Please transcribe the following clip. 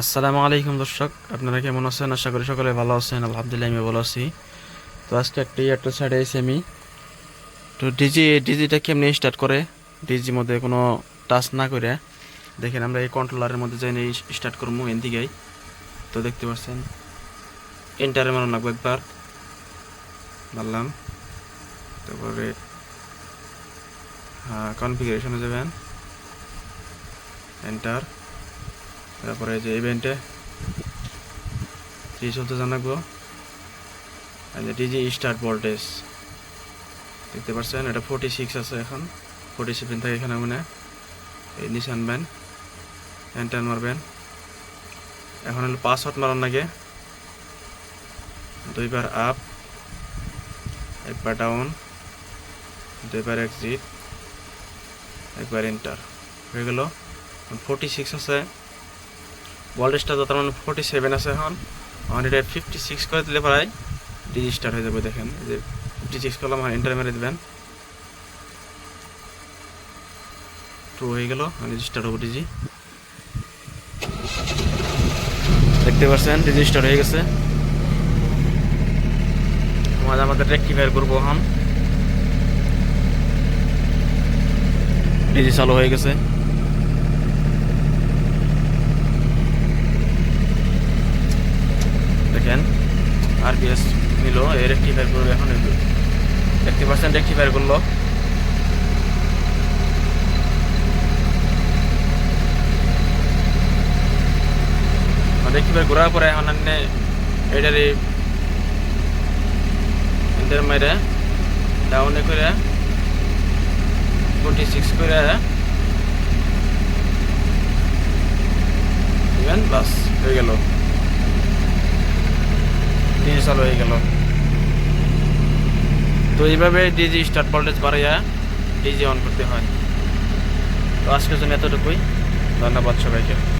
আসসালামু আলাইকুম দর্শক, আপনারা কেমন আছেন? আশা করি সকলে ভালো আছেন, আলহামদুলিল্লাহ আমি ভালো আছি। তো আজকে একটা এয়ারটেল সাইডে এসে আমি। তো ডিজি ডিজিটা কেমনি স্টার্ট করে? ডিজির মধ্যে কোনো টাচ না করে। দেখেন আমরা এই কন্ট্রোলারের মধ্যে যাই স্টার্ট করব এন দিকেই। তো দেখতে পাচ্ছেন এন্টারে মারুন লাগবে একবার। মারলাম। তারপরে হ্যাঁ কনফিগারেশনে যাবেন। এন্টার তারপরে যে ইভেন্টে কি চলতে জানাব ডিজি স্টার্ট ভোল্টেজ দেখতে পাচ্ছেন, এটা ফোর্টি সিক্স আছে এখন। ফোর্টি সেভেন থাকে এখানে মানে। এই নিচে আনবেন এন্টার মারবেন এখন হলো পাসওয়ার্ড মারার লাগে দুইবার আপ একবার ডাউন দুইবার এক্সিট একবার এন্টার হয়ে গেল। ফোর্টি সিক্স আছে। ভোল্টেজটা তো তার মানে ফোর্টি সেভেন আছে এখন। আমার এটা ফিফটি সিক্স করে দিলে প্রায় ডিজি স্টার্ট হয়ে যাবে দেখেন। যে ফিফটি সিক্স করলাম আমার এন্টার মেরে দেবেন। টু হয়ে গেল আমি স্টার্ট হব ডিজি দেখতে পাচ্ছেন ডিজি স্টার্ট হয়ে গেছে। আমাদের আমাদের রেক্টিফায়ার করব এখন? ডিজি চালু হয়ে গেছে দেখেন আরপিএস নিল, এই রেক্টিফায়ার করবে এখন দেখতে পাচ্ছেন রেক্টিফায়ার করল। রেক্টিফায়ার ঘোরার পরে এখন আপনি এটারই এদের মেরে ডাউনে করে টোয়েন্টি সিক্স করে দিবেন বাস হয়ে গেল। ডিজি চালু হয়ে গেল। তো এইভাবে ডিজি স্টার্ট ভোল্টেজ বাড়াইয়া ডিজি অন করতে হয়। তো আজকের জন্য এতটুকুই। ধন্যবাদ সবাইকে।